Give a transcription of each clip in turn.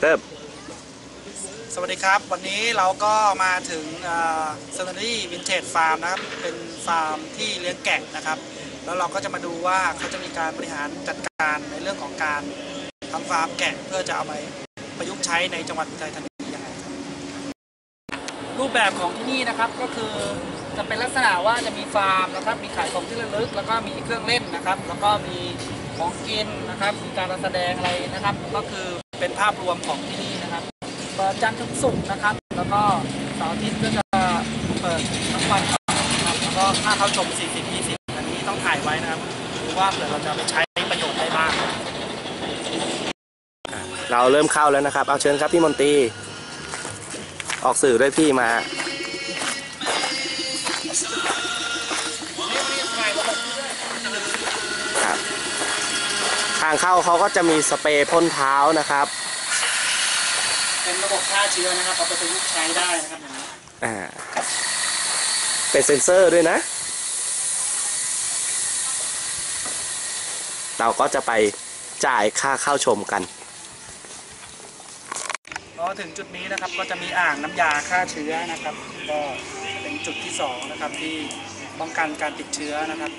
เริ่มสวัสดีครับ วันนี้เราก็มาถึงเซอร์รี่วินเทจฟาร์มนะครับ เป็นฟาร์มที่เลี้ยงแกะนะครับ แล้วเราก็จะมาดูว่าเขาจะมีการบริหารจัดการในเรื่องของการทำฟาร์มแกะเพื่อจะเอาไปประยุกต์ใช้ในจังหวัดอุทัยธานียังไงครับรูปแบบของที่นี่นะครับก็คือจะเป็นลักษณะว่าจะมีฟาร์มนะครับ มีขายของที่ระลึก แล้วก็มีเครื่องเล่นนะครับ แล้วก็มีของกินนะครับ มีการแสดงอะไรนะครับ ก็คือ เป็นภาพรวมของที่นี่นะครับ เปิดจันทร์ถึงศุกร์นะครับ แล้วก็เสาร์อาทิตย์ก็จะเปิดทั้งวันนะครับแล้วก็ค่าเข้าชม 40 20 อันนี้ต้องถ่ายไว้นะครับดูว่าเผื่อเราจะไปใช้ประโยชน์ได้บ้าง เราเริ่มเข้าแล้วนะครับ เอาเชิญครับพี่มนตรีออกสื่อด้วยพี่มาางเข้าเขาก็จะมีสเปรย์พ่นเท้านะครับ เป็นระบบฆ่าเชื้อนะครับเอาไปประยุกต์ใช้ได้นะครับอย่างนี้อ่าเป็นเซ็นเซอร์ด้วยนะ เราก็จะไปจ่ายค่าเข้าชมกัน พอถึงจุดนี้นะครับก็จะมีอ่างน้ำยาฆ่าเชื้อนะครับ ก็เป็นจุดที่สองนะครับที่ป้องกันการติดเชื้อนะครับ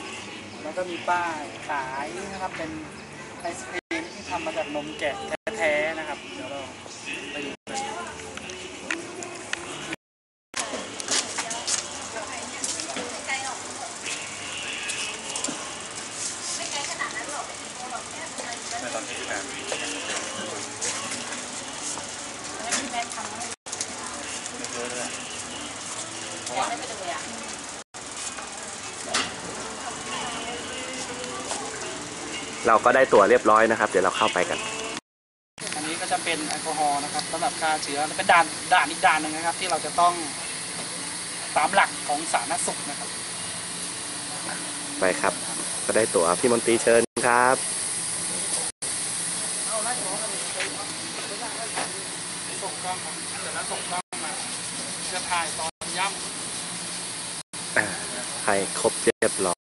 แล้วก็มีป้ายขายนะครับเป็น ไอศครีมที่ทำมาจากนมแกะแท้ๆนะครับ เดี๋ยวเราไปดูกัน เราก็ได้ตั๋วเรียบร้อยนะครับ เดี๋ยวเราเข้าไปกัน อันนี้ก็จะเป็นแอลกอฮอล์นะครับสำหรับฆ่าเชื้อและเป็นด่านด่านอีกด่านหนึ่งนะครับ ที่เราจะต้องตามหลักของสาธารณสุขนะครับ ไปครับ ก็ได้ตั๋วพี่มนตรีเชิญครับส่งกล้องครับเสร็จแล้วส่งกล้องมาจะถ่ายตอนย่อ่าให้ครบเรียบร้อยำ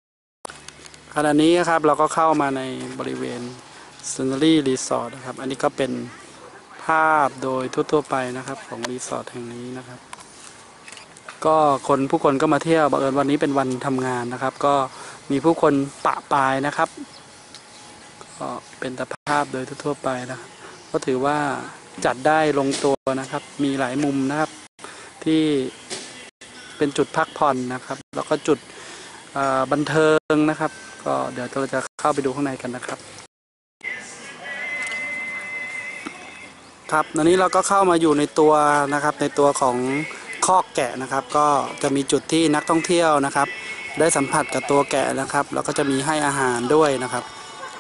ขณะนี้นะครับเราก็เข้ามาในบริเวณซันนารีรีสอร์ทนะครับ อันนี้ก็เป็นภาพโดยทั่วๆไปนะครับของรีสอร์ทแห่งนี้นะครับ ก็คนผู้คนก็มาเที่ยวบังเอิญวันนี้เป็นวันทำงานนะครับ ก็มีผู้คนปะปายนะครับ ก็เป็นสภาพโดยทั่วๆไปนะก็ถือว่าจัดได้ลงตัวนะครับ มีหลายมุมนะครับที่เป็นจุดพักผ่อนนะครับ แล้วก็จุดบันเทิงนะครับ ก็เดี๋ยวเราจะเข้าไปดูข้างในกันนะครับ ครับตอนนี้เราก็เข้ามาอยู่ในตัวนะครับ ในตัวของคอกแกะนะครับ ก็จะมีจุดที่นักท่องเที่ยวนะครับ ได้สัมผัสกับตัวแกะนะครับ แล้วก็จะมีให้อาหารด้วยนะครับ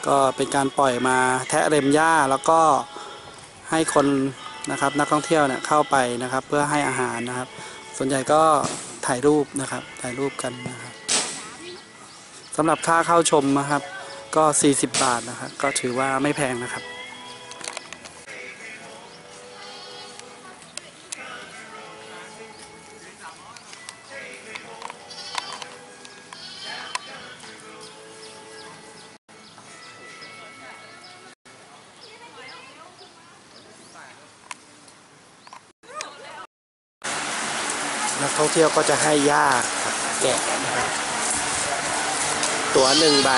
ก็เป็นการปล่อยมาแทะเรมหญ้าแล้วก็ให้คนนะครับนักท่องเที่ยวเนี่ยเข้าไปนะครับ เพื่อให้อาหารนะครับ ส่วนใหญ่ก็ถ่ายรูปนะครับถ่ายรูปกันนะครับ สำหรับค่าเข้าชมนะครับ ก็ 40 บาทนะครับก็ถือว่าไม่แพงนะครับ นักท่องเที่ยวก็จะให้หญ้าแกะนะครับ ตั๋วหนึ่งใบ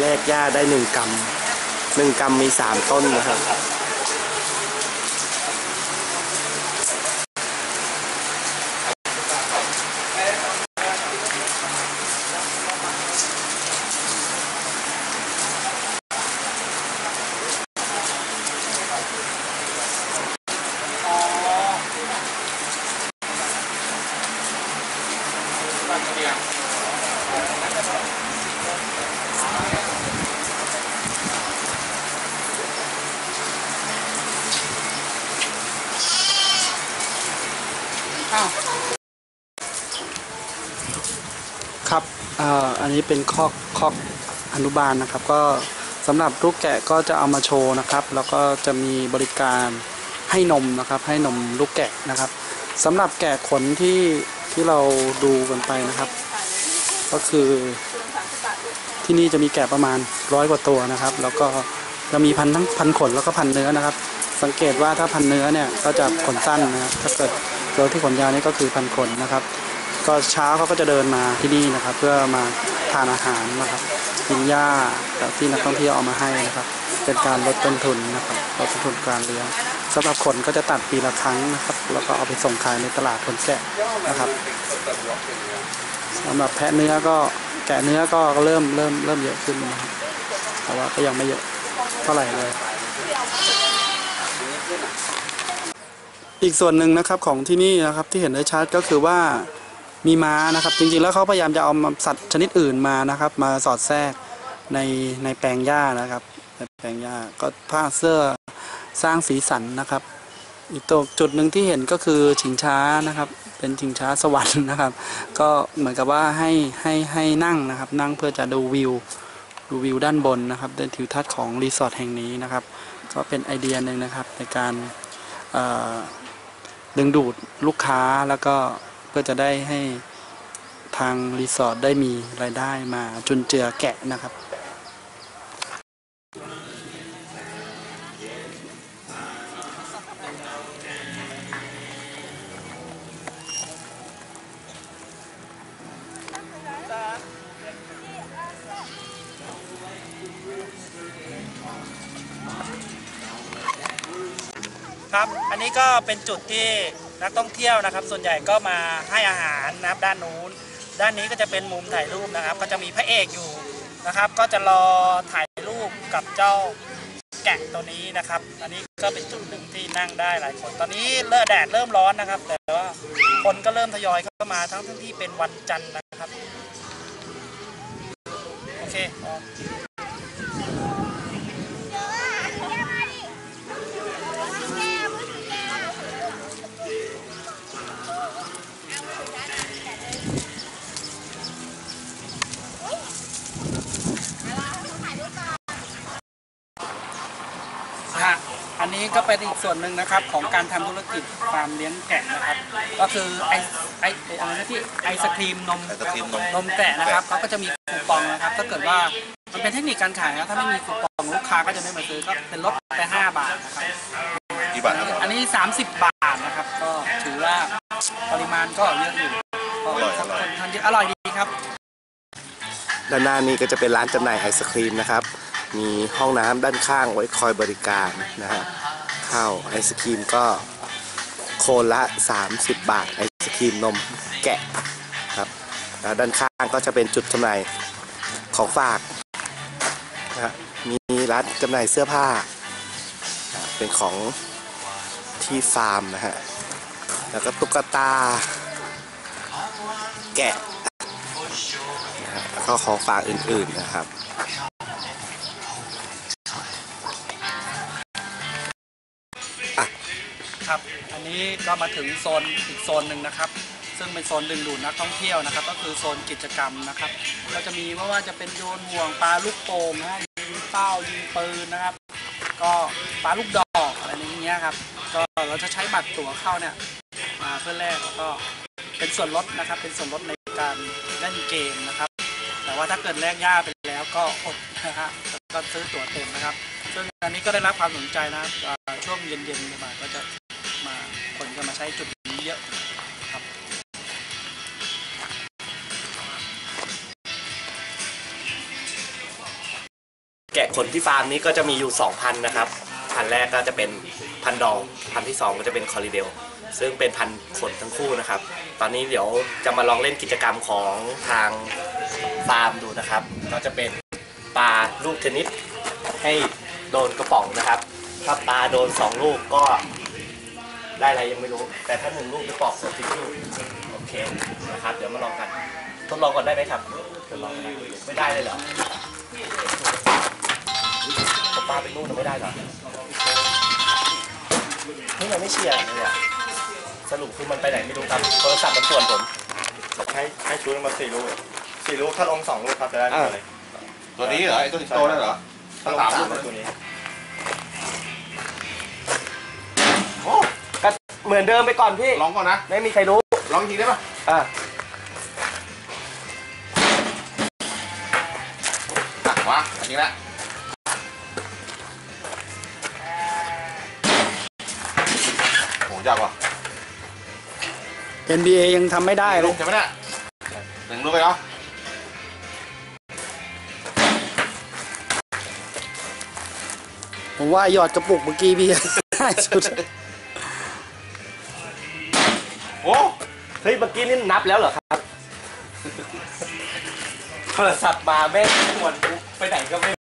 แลกหญ้าได้หนึ่งกำหนึ่งกำมีสามต้นนะครับ ครับอ่ออันนี้เป็นคอกคอกอนุบาลนะครับ ก็สำหรับลูกแกะก็จะเอามาโชว์นะครับ แล้วก็จะมีบริการให้นมนะครับ ให้นมลูกแกะนะครับสำหรับแกะขนที่ที่เราดูกันไปนะครับ ก็คือที่นี่จะมีแกะประมาณร้อยกว่าตัวนะครับ แล้วก็จะมีพันทั้งพันขนแล้วก็พันเนื้อนะครับ สังเกตว่าถ้าพันเนื้อเนี่ยก็จะขนสั้นนะครับถ้าเกิด ตัวที่ขนยาวนี่ก็คือพันขนนะครับ ก็เช้าเขาก็จะเดินมาที่นี่นะครับ เพื่อมาทานอาหารนะครับกินหญ้าแบบที่นักท่องเที่ยวเอามาให้นะครับ เป็นการลดต้นทุนนะครับลดต้นทุนการเลี้ยงสำหรับขนก็จะตัดปีละครั้งนะครับ แล้วก็เอาไปส่งขายในตลาดคนแกะนะครับสำหรับแพะเนื้อก็แกะเนื้อก็เริ่มเริ่มเริ่มเยอะขึ้นนะครับแต่ว่าก็ยังไม่เยอะเท่าไหร่เลย อีกส่วนหนึ่งนะครับของที่นี่นะครับที่เห็นได้ชัดก็คือว่ามีม้านะครับจริงๆแล้วเขาพยายามจะเอาสัตว์ชนิดอื่นมานะครับ มาสอดแทรกในในแปลงหญ้านะครับในแปลงหญ้าก็ผ้าเสื้อสร้างสีสันนะครับ อีกตัวจุดหนึ่งที่เห็นก็คือชิงช้านะครับ เป็นชิงช้าสวรรค์นะครับ ก็เหมือนกับว่าให้ให้ให้นั่งนะครับ นั่งเพื่อจะดูวิวดูวิวด้านบนนะครับเดินทิวทัศน์ของรีสอร์ทแห่งนี้นะครับ ก็เป็นไอเดียหนึ่งนะครับในการเอ่อ ดึงดูดลูกค้าแล้วก็เพื่อจะได้ให้ทางรีสอร์ทได้มีรายได้มาจุนเจือแกะนะครับ ครับ อันนี้ก็เป็นจุดที่นักท่องเที่ยวนะครับ ส่วนใหญ่ก็มาให้อาหารนะครับด้านนู้น ด้านนี้ก็จะเป็นมุมถ่ายรูปนะครับ ก็จะมีพระเอกอยู่นะครับ ก็จะรอถ่ายรูปกับเจ้าแกะตัวนี้นะครับ อันนี้ก็เป็นจุดหนึ่งที่นั่งได้หลายคน ตอนนี้เลิกแดดเริ่มร้อนนะครับ แต่ว่าคนก็เริ่มทยอยเข้ามาทั้งที่เป็นวันจันทร์นะครับ โอเค เป็นอีกส่วนหนึ่งนะครับของการทำธุรกิจฟาร์มเลี้ยงแกะนะครับ ก็คือไอไอไอ้อะไรนะที่ไอศครีมนมไอศกรีมนมนมแกะนะครับเขาก็จะมีคูปองนะครับ ถ้าเกิดว่ามันเป็นเทคนิคการขายนะถ้าไม่มีคูปองลูกค้าก็จะไม่มาซื้อก็เป็นลดไป 5 บาทนะครับกี่บาทครับผมอันนี้ 30 บาทนะครับ ก็ถือว่าปริมาณก็เยอะอยู่ก็อร่อยอร่อยคนทานเยอะอร่อยดีครับด้านหน้านี้ก็จะเป็นร้านจำหน่ายไอศครีมนะครับ มีห้องน้ำด้านข้างไว้คอยบริการนะฮะ ข้าวไอศครีมก็โคนละ 30 บาท ไอศครีมนมแกะครับแล้วด้านข้างก็จะเป็นจุดจำหน่ายของฝากนะฮะมีร้านจำหน่ายเสื้อผ้าอ่าเป็นของที่ฟาร์มนะฮะ แล้วก็ตุ๊กตา แกะแล้วก็ของฝากอื่นๆนะครับ ครับ อันนี้ก็มาถึงโซนอีกโซนหนึ่งนะครับ ซึ่งเป็นโซนดึงดูดนักท่องเที่ยวนะครับ ก็คือโซนกิจกรรมนะครับ ก็จะมีไม่ว่าจะเป็นโยนห่วงปลาลูกโป่งนะยิงเป้ายิงปืนนะครับ ก็ปลาลูกดอกอะไรอย่างเงี้ยครับ ก็เราจะใช้บัตรตั๋วเข้าเนี่ยมาเพื่อแลกแล้วก็เป็นส่วนลดนะครับ เป็นส่วนลดในการเล่นเกมนะครับ แต่ว่าถ้าเกิดแลกย่าไปแล้วก็อดนะฮะก็ซื้อตั๋วเต็มนะครับซึ่งอันนี้ก็ได้รับความสนใจนะครับช่วงเย็นๆมาก็จะมาคนก็มา ใช้จุดนี้เยอะครับแกะขนที่ฟาร์มนี้ก็จะมีอยู่ 2,000 นะครับ พันแรกก็จะเป็นพันดอง พันที่ 2 ก็จะเป็นคอริเดล ซึ่งเป็นพันขนทั้งคู่นะครับ ตอนนี้เดี๋ยวจะมาลองเล่นกิจกรรมของทางฟาร์มดูนะครับ ก็จะเป็นปลาลูกเทนนิสให้โดนกระป๋องนะครับ ถ้าปลาโดน 2 ลูกก็ ได้อะไรยังไม่รู้ แต่ถ้าหนึ่งลูกจะปอกสดที่ลูกโอเคนะครับเดี๋ยวมาลองกัน ทดลองก่อนได้ไหมครับทดลองกันได้ไม่ได้เลยเหรอเอาปลาไปนู่นน่ะไม่ได้เหรอนี่มันไม่เชียร์เลยอะสรุปคือมันไปไหนไม่รู้ครับโทรศัพท์มันส่วนผมให้ให้ชุดมาสี่ลูกสี่ลูกถ้าลงสองลูกครับจะได้ตัวเลยตัวนี้เหรอไอตัวสิงโตนั่นเหรอถ้าลงสามสามลูลูกกตัวนี้ เหมือนเดิมไปก่อนพี่ลองก่อนนะ ไม่มีใครรู้ลองอีกทีได้ปะอะอะวะอันนี้ละยากว่ะ NBA ยังทำไม่ได้เลลูยกใช่ไหมเนี่ยหนึ่งลูกเลยเนาะผมว่าหยอดกระปุกเมื่อกี้พี่ ง่ายสุด โอ้เฮ้ยเมื่อกี้นี่นับแล้วเหรอครับ โทรศัพท์มาแม่งชวนกูไปไหนก็ไม่